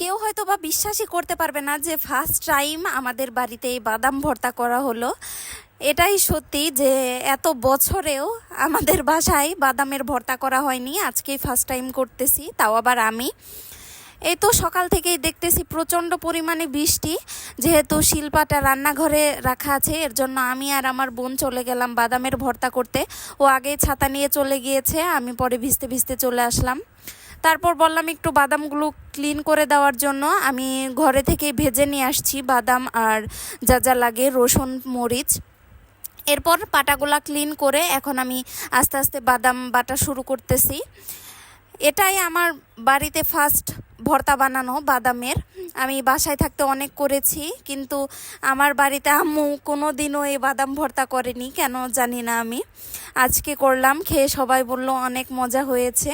কেউ হয়তো বা বিশ্বাসই করতে পারবে না যে ফার্স্ট টাইম আমাদের বাড়িতে এই বাদাম ভর্তা করা হলো। এটাই সত্যি যে এত বছরেও আমাদের বাসায় বাদামের ভর্তা করা হয়নি। আজকেই ফার্স্ট টাইম করতেছি, তাও আবার আমি। এই তো সকাল থেকেই দেখতেছি প্রচণ্ড পরিমাণে বৃষ্টি। যেহেতু শিল্পাটা রান্নাঘরে রাখা আছে, এর জন্য আমি আর আমার বোন চলে গেলাম বাদামের ভর্তা করতে। ও আগে ছাতা নিয়ে চলে গিয়েছে, আমি পরে ভিজতে ভিজতে চলে আসলাম। তারপর বললাম একটু বাদামগুলো ক্লিন করে দেওয়ার জন্য। আমি ঘরে থেকে ভেজে নিয়ে আসছি বাদাম আর যা যা লাগে, রসুন, মরিচ। এরপর পাটাগুলা ক্লিন করে এখন আমি আস্তে আস্তে বাদাম বাটা শুরু করতেছি। এটাই আমার বাড়িতে ফার্স্ট ভর্তা বানানো বাদামের। আমি বাসায় থাকতে অনেক করেছি, কিন্তু আমার বাড়িতে আম্মু কোনো দিনও এই বাদাম ভর্তা করেনি, কেন জানি না আমি। আজকে করলাম, খেয়ে সবাই বলল অনেক মজা হয়েছে।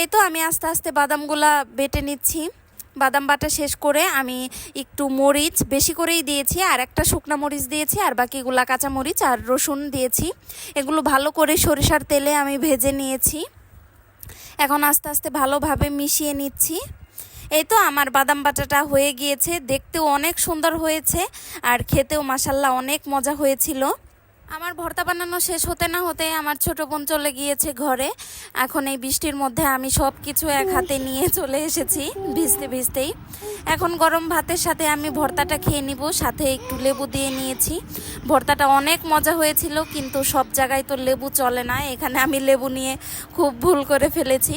এই তো আমি আস্তে আস্তে বাদামগুলা বেটে নিচ্ছি। বাদাম বাটা শেষ করে আমি একটু মরিচ বেশি করেই দিয়েছি, আর একটা শুকনা মরিচ দিয়েছি, আর বাকিগুলা কাঁচা মরিচ আর রসুন দিয়েছি। এগুলো ভালো করে সরিষার তেলে আমি ভেজে নিয়েছি। এখন আস্তে আস্তে ভালোভাবে মিশিয়ে নিচ্ছি। এই তো আমার বাদাম বাটাটা হয়ে গিয়েছে, দেখতেও অনেক সুন্দর হয়েছে, আর খেতেও মাসাল্লাহ অনেক মজা হয়েছিল। আমার ভর্তা বানানো শেষ হতে না হতে আমার ছোট বোন চলে গিয়েছে ঘরে। এখন এই বৃষ্টির মধ্যে আমি সব কিছু এক হাতে নিয়ে চলে এসেছি ভিজতে ভিজতেই। এখন গরম ভাতের সাথে আমি ভর্তাটা খেয়ে নিব সাথে একটু লেবু দিয়ে নিয়েছি। ভর্তাটা অনেক মজা হয়েছিল কিন্তু সব জায়গায় তো লেবু চলে না এখানে আমি লেবু নিয়ে খুব ভুল করে ফেলেছি।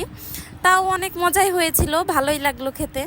তাও অনেক মজাই হয়েছিল ভালোই লাগল খেতে।